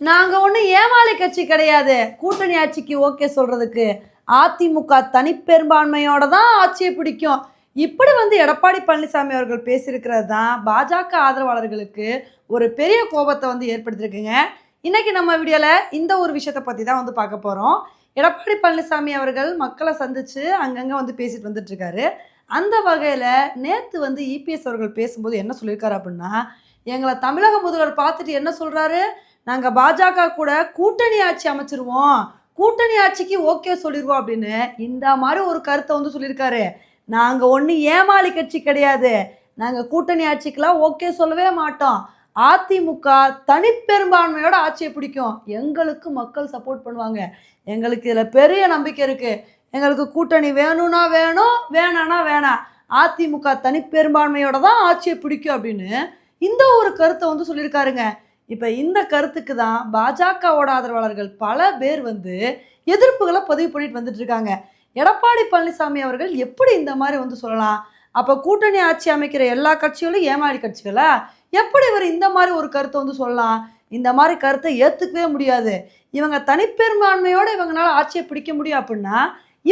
நாங்கள் ஒன்றும் ஏமாளி கட்சி கிடையாது. கூட்டணி ஆட்சிக்கு ஓகே சொல்கிறதுக்கு அதிமுக தனிப்பெரும்பான்மையோட தான் ஆட்சியை பிடிக்கும். இப்படி வந்து எடப்பாடி பழனிசாமி அவர்கள் பேசியிருக்கிறது தான் பாஜக ஆதரவாளர்களுக்கு ஒரு பெரிய கோபத்தை வந்து ஏற்படுத்தியிருக்குங்க. இன்றைக்கி நம்ம வீடியோவில் இந்த ஒரு விஷயத்தை பற்றி தான் வந்து பார்க்க போகிறோம் எடப்பாடி பழனிசாமி அவர்கள் மக்களை சந்தித்து அங்கங்கே வந்து பேசிட்டு வந்துட்டுருக்காரு அந்த வகையில் நேற்று வந்து இபிஎஸ் அவர்கள் பேசும்போது என்ன சொல்லியிருக்காரு அப்படின்னா எங்களை தமிழக முதல்வர் பார்த்துட்டு என்ன சொல்கிறாரு நாங்கள் பாஜக கூட கூட்டணி ஆட்சி அமைச்சிருவோம். கூட்டணி ஆட்சிக்கு ஓகே சொல்லிடுவோம் அப்படின்னு இந்த மாதிரி ஒரு கருத்தை வந்து சொல்லியிருக்காரு. நாங்கள் ஒன்றும் ஏமாளி கட்சி கிடையாது. நாங்கள் கூட்டணி ஆட்சிக்கெலாம் ஓகே சொல்லவே மாட்டோம். அதிமுக தனிப்பெரும்பான்மையோட ஆட்சியை பிடிக்கும். எங்களுக்கு மக்கள் சப்போர்ட் பண்ணுவாங்க. எங்களுக்கு இதில் பெரிய நம்பிக்கை இருக்குது எங்களுக்கு கூட்டணி வேணும்னா வேணும் வேணான்னா வேணாம். அதிமுக தனிப்பெரும்பான்மையோட தான் ஆட்சியை பிடிக்கும் அப்படின்னு இந்த ஒரு கருத்தை வந்து சொல்லியிருக்காருங்க. இப்போ இந்த கருத்துக்கு தான் பாஜகவோட ஆதரவாளர்கள் பல பேர் வந்து எதிர்ப்புகளை பதிவு பண்ணிட்டு வந்துட்டு இருக்காங்க. எடப்பாடி பழனிசாமி அவர்கள் எப்படி இந்த மாதிரி வந்து சொல்லலாம்? அப்போ கூட்டணி ஆட்சி அமைக்கிற எல்லா கட்சிகளும் ஏமாறி கட்சிகளா? எப்படி இவர் இந்த மாதிரி ஒரு கருத்தை வந்து சொல்லலாம்? இந்த மாதிரி கருத்தை ஏற்றுக்கவே முடியாது. இவங்க தனிப்பெரும்பான்மையோடு இவங்களால ஆட்சியை பிடிக்க முடியும் அப்படின்னா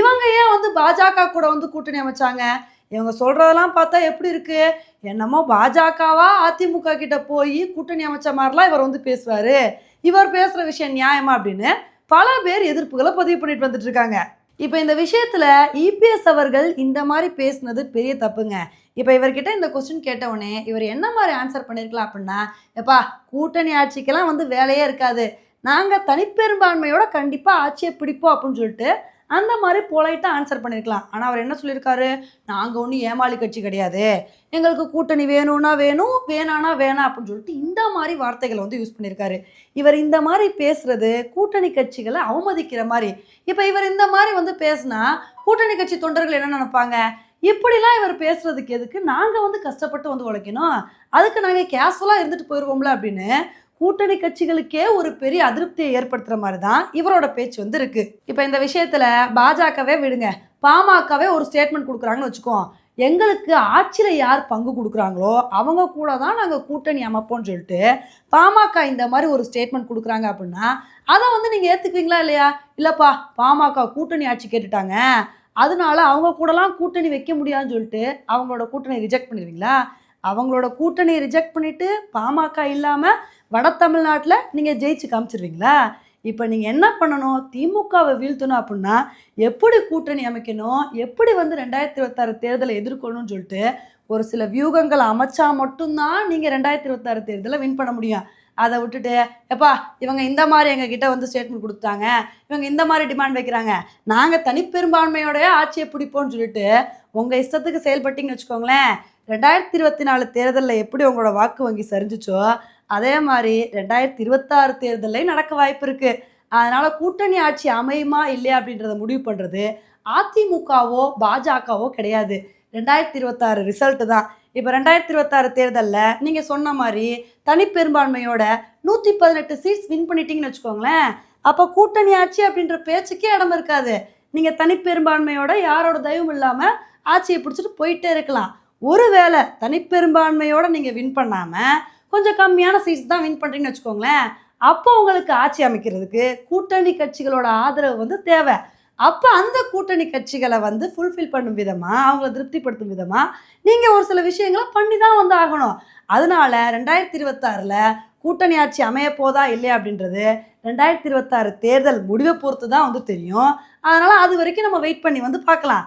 இவங்க ஏன் வந்து பாஜக கூட வந்து கூட்டணி அமைச்சாங்க? இவங்க சொல்கிறதெல்லாம் பார்த்தா எப்படி இருக்குது என்னமோ பாஜகவா அதிமுக கிட்ட போய் கூட்டணி அமைச்ச மாதிரிலாம் இவர் வந்து பேசுவார். இவர் பேசுகிற விஷயம் நியாயமா அப்படின்னு பல பேர் எதிர்ப்புகளை பதிவு பண்ணிட்டு வந்துட்டு இருக்காங்க. இப்போ இந்த விஷயத்தில் இபிஎஸ் அவர்கள் இந்த மாதிரி பேசுனது பெரிய தப்புங்க. இப்போ இவர்கிட்ட இந்த கொஸ்டின் கேட்டவுடனே இவர் என்ன மாதிரி ஆன்சர் பண்ணியிருக்கலாம் அப்படின்னா எப்பா கூட்டணி ஆட்சிக்கெல்லாம் வந்து வேலையே இருக்காது. நாங்கள் தனிப்பெரும்பான்மையோட கண்டிப்பாக ஆட்சியை பிடிப்போம் அப்படின்னு சொல்லிட்டு அந்த மாதிரி பொலைட்டாக ஆன்சர் பண்ணியிருக்கலாம் ஆனால் அவர் என்ன சொல்லியிருக்காரு நாங்கள் ஒன்றும் ஏமாளி கட்சி கிடையாது. எங்களுக்கு கூட்டணி வேணும்னா வேணும் வேணானா வேணாம் அப்படின்னு சொல்லிட்டு இந்த மாதிரி வார்த்தைகளை வந்து யூஸ் பண்ணியிருக்காரு இவர் இந்த மாதிரி பேசுறது கூட்டணி கட்சிகளை அவமதிக்கிற மாதிரி. இப்போ இவர் இந்த மாதிரி வந்து பேசினா கூட்டணி கட்சி தொண்டர்கள் என்ன நினைப்பாங்க? இப்படிலாம் இவர் பேசுறதுக்கு எதுக்கு? நாங்கள் வந்து கஷ்டப்பட்டு வந்து உழைக்கணும். அதுக்கு நாங்கள் கேஷுவலாக இருந்துட்டு போயிடுவோம்ல அப்படின்னு கூட்டணி கட்சிகளுக்கே ஒரு பெரிய அதிருப்தியை ஏற்படுத்துகிற மாதிரி தான் இவரோட பேச்சு வந்து இருக்கு. இப்போ இந்த விஷயத்தில் பாஜகவே விடுங்க. பாமகவே ஒரு ஸ்டேட்மெண்ட் கொடுக்குறாங்கன்னு வச்சுக்கோ எங்களுக்கு ஆட்சியில் யார் பங்கு கொடுக்குறாங்களோ அவங்க கூட தான் நாங்கள் கூட்டணி அமைப்போம்னு சொல்லிட்டு பாமக இந்த மாதிரி ஒரு ஸ்டேட்மெண்ட் கொடுக்குறாங்க அப்படின்னா அதை வந்து நீங்கள் ஏற்றுக்குவீங்களா இல்லையா? இல்லைப்பா பாமக கூட்டணி ஆட்சி கேட்டுட்டாங்க. அதனால அவங்க கூடலாம் கூட்டணி வைக்க முடியாதுன்னு சொல்லிட்டு அவங்களோட கூட்டணி ரிஜெக்ட் பண்ணிடுவீங்களா? அவங்களோட கூட்டணியை ரிஜெக்ட் பண்ணிட்டு பாமக இல்லாமல் வட தமிழ்நாட்டில் நீங்கள் ஜெயிச்சு காமிச்சிருவீங்களா? இப்போ நீங்கள் என்ன பண்ணணும்? திமுகவை வீழ்த்தணும் அப்படின்னா எப்படி கூட்டணி அமைக்கணும்? எப்படி வந்து ரெண்டாயிரத்தி இருபத்தாறு தேர்தலை எதிர்கொள்ளணும்னு சொல்லிட்டு ஒரு சில வியூகங்கள் அமைச்சா மட்டும்தான் நீங்கள் ரெண்டாயிரத்தி இருபத்தாறு தேர்தலை வின் பண்ண முடியும். அதை விட்டுட்டு எப்பா இவங்க இந்த மாதிரி எங்ககிட்ட வந்து ஸ்டேட்மெண்ட் கொடுத்தாங்க இவங்க இந்த மாதிரி டிமாண்ட் வைக்கிறாங்க. நாங்கள் தனிப்பெரும்பான்மையோடைய ஆட்சியை பிடிப்போம்னு சொல்லிட்டு உங்கள் இஷ்டத்துக்கு செயல்பட்டிங்கன்னு வச்சுக்கோங்களேன். ரெண்டாயிரத்தி இருபத்தி நாலு தேர்தலில் எப்படி உங்களோட வாக்கு வங்கி சரிஞ்சிச்சோ அதே மாதிரி ரெண்டாயிரத்தி இருபத்தாறு தேர்தலையும் நடக்க வாய்ப்பு இருக்கு. அதனால கூட்டணி ஆட்சி அமையுமா இல்லையா அப்படின்றத முடிவு பண்ணுறது அதிமுகவோ பாஜகவோ கிடையாது. ரெண்டாயிரத்தி இருபத்தாறு ரிசல்ட்டு தான். இப்போ ரெண்டாயிரத்தி இருபத்தாறு தேர்தலில் நீங்கள் சொன்ன மாதிரி தனிப்பெரும்பான்மையோட நூற்றி பதினெட்டு சீட்ஸ் வின் பண்ணிட்டீங்கன்னு வச்சுக்கோங்களேன் அப்போ கூட்டணி ஆட்சி அப்படின்ற பேச்சுக்கே இடம் இருக்காது. நீங்கள் தனிப்பெரும்பான்மையோட யாரோட தயவும் இல்லாமல் ஆட்சியை பிடிச்சிட்டு போயிட்டே இருக்கலாம். ஒருவேளை தனிப்பெரும்பான்மையோட நீங்கள் வின் பண்ணாமல் கொஞ்சம் கம்மியான சீட்ஸ் தான் வின் பண்ணுறீங்கன்னு வச்சுக்கோங்களேன். அப்போ உங்களுக்கு ஆட்சி அமைக்கிறதுக்கு கூட்டணி கட்சிகளோட ஆதரவு வந்து தேவை. அப்போ அந்த கூட்டணி கட்சிகளை வந்து ஃபுல்ஃபில் பண்ணும் விதமாக அவங்கள திருப்திப்படுத்தும் விதமாக நீங்கள் ஒரு சில விஷயங்களை பண்ணி தான் வந்து ஆகணும். அதனால ரெண்டாயிரத்தி இருபத்தாறில் கூட்டணி ஆட்சி அமைய போதா இல்லையா அப்படின்றது ரெண்டாயிரத்தி இருபத்தாறு தேர்தல் முடிவை பொறுத்து தான் வந்து தெரியும். அதனால் அது வரைக்கும் நம்ம வெயிட் பண்ணி வந்து பார்க்கலாம்.